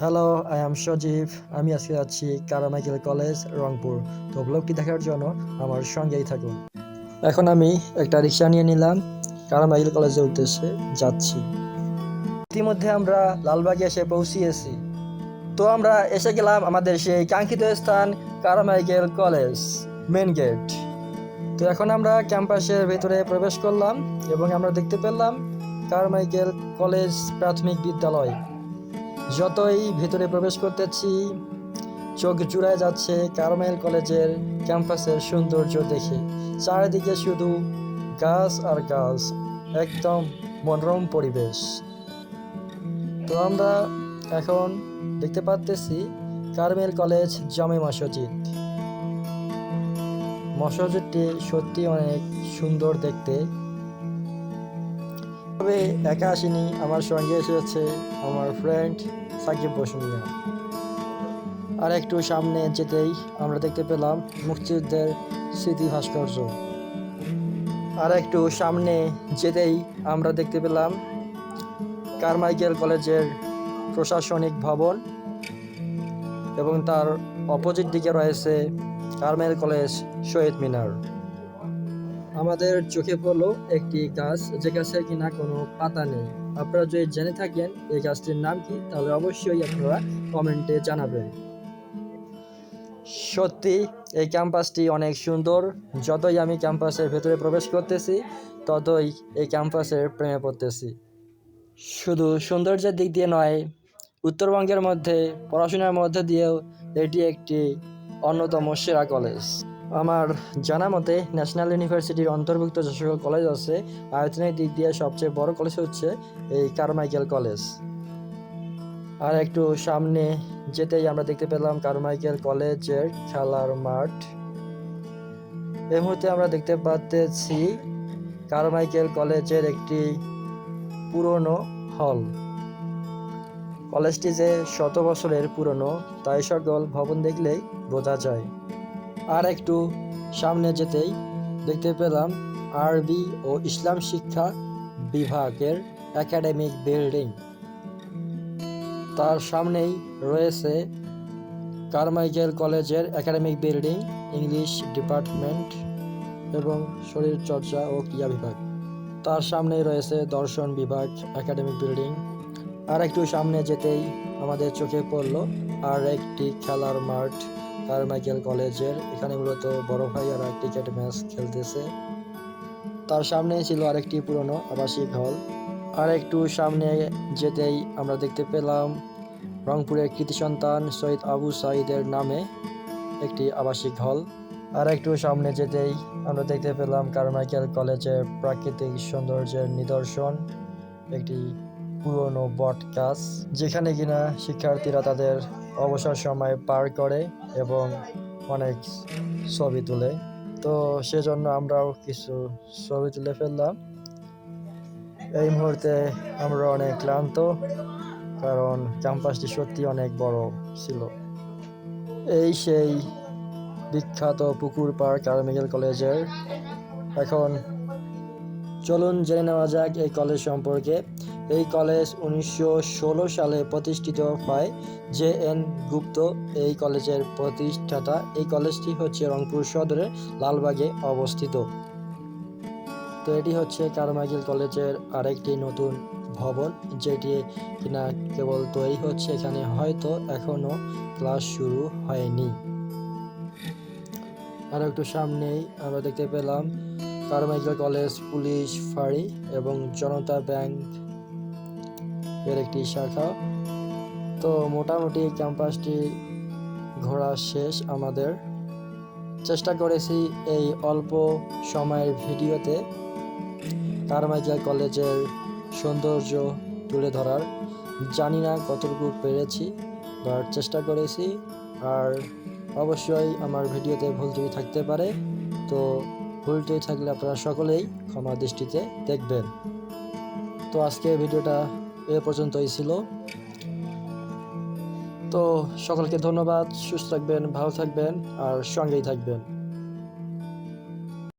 Hello I am সজীব আমি আজকে যাচ্ছি কারামাইকেল কলেজ রংপুর। তো ব্লগটি দেখার জন্য আমার সঙ্গেই থাকুন। এখন আমি একটা রিক্সা নিয়ে নিলাম। কারামাইকেল কলেজের উদ্দেশ্যে যাচ্ছি। ইতিমধ্যে আমরা লালবাগে এসে পৌঁছিয়েছি। তো আমরা এসে গেলাম আমাদের সেই কাঙ্ক্ষিত স্থান কারামাইকেল কলেজ মেন গেট তো এখন আমরা ক্যাম্পাসের ভেতরে প্রবেশ করলাম এবং আমরা দেখতে পেলাম কারমাইকেল কলেজ প্রাথমিক বিদ্যালয়। যতই ভেতরে প্রবেশ করতেছি, চোখ জুড়ায় যাচ্ছে কারমেল কলেজের ক্যাম্পাসের সৌন্দর্য দেখে। চারিদিকে শুধু গাছ আর গাছ, একদম মনোরম পরিবেশ। তো আমরা এখন দেখতে পাচ্তেছি কারমেল কলেজ জামে মসজিদ। মসজিদটি সত্যি অনেক সুন্দর দেখতে। তবে একা আসিনি, আমার সঙ্গে এসেছে আমার ফ্রেন্ড সাকিব বসুনিয়া। আর একটু সামনে যেতেই আমরা দেখতে পেলাম মুক্তিযুদ্ধের স্মৃতি ভাস্কর্য। আর একটু সামনে যেতেই আমরা দেখতে পেলাম কারমাইকেল কলেজের প্রশাসনিক ভবন এবং তার অপোজিট দিকে রয়েছে কারমাইল কলেজ শহীদ মিনার। আমাদের চোখে পড়ল একটি গাছ, যে গাছের কিনা কোনো পাতা নেই। আপনারা যদি জেনে থাকেন এই গাছটির নাম কি, তাহলে অবশ্যই আপনারা কমেন্টে জানাবেন। সত্যি, এই ক্যাম্পাসটি অনেক সুন্দর। যতই আমি ক্যাম্পাসের ভেতরে প্রবেশ করতেছি, ততই এই ক্যাম্পাসের প্রেমে পড়তেছি। শুধু সৌন্দর্যের দিক দিয়ে নয়, উত্তরবঙ্গের মধ্যে, পড়াশোনার মধ্যে দিয়েও এটি একটি অন্যতম সেরা কলেজ। আমার জানা মতে ন্যাশনাল ইউনিভার্সিটির অন্তর্ভুক্ত যে সকল কলেজ আছে, আয়তনের দিক দিয়ে সবচেয়ে বড় কলেজ হচ্ছে এই কারমাইকেল কলেজ আর একটু সামনে যেতেই আমরা দেখতে পেলাম কারমাইকেল কলেজের খেলার মাঠ। এই মুহূর্তে আমরা দেখতে পাচ্ছি কারমাইকেল কলেজের একটি পুরনো হল। কলেজটি যে শত বছরের পুরনো, তাই সকল ভবন দেখলেই বোঝা যায়। আর একটু সামনে যেতেই দেখতে পেলাম আরবি ও ইসলাম শিক্ষা বিভাগের একাডেমিক বিল্ডিং তার সামনেই রয়েছে কারমাইকেল কলেজের একাডেমিক বিল্ডিং ইংলিশ ডিপার্টমেন্ট এবং শরীরচর্চা ও ক্রিয়া বিভাগ। তার সামনেই রয়েছে দর্শন বিভাগ একাডেমিক বিল্ডিং আর একটু সামনে যেতেই আমাদের চোখে পড়ল আর একটি খেলার মাঠ। কারমাইকেল কলেজের এখানে মূলত বড় ভাইয়ারা ক্রিকেট ম্যাচ খেলতেছে। তার সামনেই ছিল আরেকটি পুরনো আবাসিক হল। আর একটু সামনে যেতেই আমরা দেখতে পেলাম রংপুরের কৃতি সন্তান সৈয়দ আবু সাইদের নামে একটি আবাসিক হল। আর একটু সামনে যেতেই আমরা দেখতে পেলাম কারমাইকেল কলেজের প্রাকৃতিক সৌন্দর্যের নিদর্শন। একটি পুরনো বট গাছ যেখানে কিনা শিক্ষার্থীরা তাদের অবসর সময় পার করে এবং অনেক ছবি তুলে। তো সেজন্য আমরাও কিছু ছবি তুলে ফেললাম। এই মুহূর্তে আমরা অনেক ক্লান্ত, কারণ ক্যাম্পাসটি সত্যি অনেক বড় ছিল। এই সেই বিখ্যাত পুকুর পার্ক কারমিকেল কলেজের। এখন চলুন জেনে নেওয়া যাক এই কলেজ সম্পর্কে। এই কলেজ উনিশশো ষোলো সালে প্রতিষ্ঠিত হয়। জে এন গুপ্ত এই কলেজের প্রতিষ্ঠাতা। এই কলেজটি হচ্ছে রংপুর সদরের লালবাগে অবস্থিত। তো এটি হচ্ছে কারমাইকেল কলেজের আরেকটি নতুন ভবন, যেটি কিনা কেবল তৈরি হচ্ছে এখানে, হয়তো এখনও ক্লাস শুরু হয়নি। আর একটু সামনেই আমরা দেখতে পেলাম কারমাইকেল কলেজ পুলিশ ফাঁড়ি এবং জনতা ব্যাংক এর একটি শাখা। তো মোটামুটি ক্যাম্পাসটি ঘোরা শেষ আমাদের। চেষ্টা করেছি এই অল্প সময়ের ভিডিওতে কারমাইকেল কলেজের সৌন্দর্য তুলে ধরার। জানি না কতটুকু পেরেছি, বাট চেষ্টা করেছি। আর অবশ্যই আমার ভিডিওতে ভুল ত্রুটি থাকতে পারে। তো ভুল ত্রুটি থাকলে আপনারা সকলেই ক্ষমা দৃষ্টিতে দেখবেন। তো আজকে ভিডিওটা এ পর্যন্তই ছিল। তো সকলকে ধন্যবাদ সুস্থ থাকবেন ভালো থাকবেন আর সঙ্গেই থাকবেন।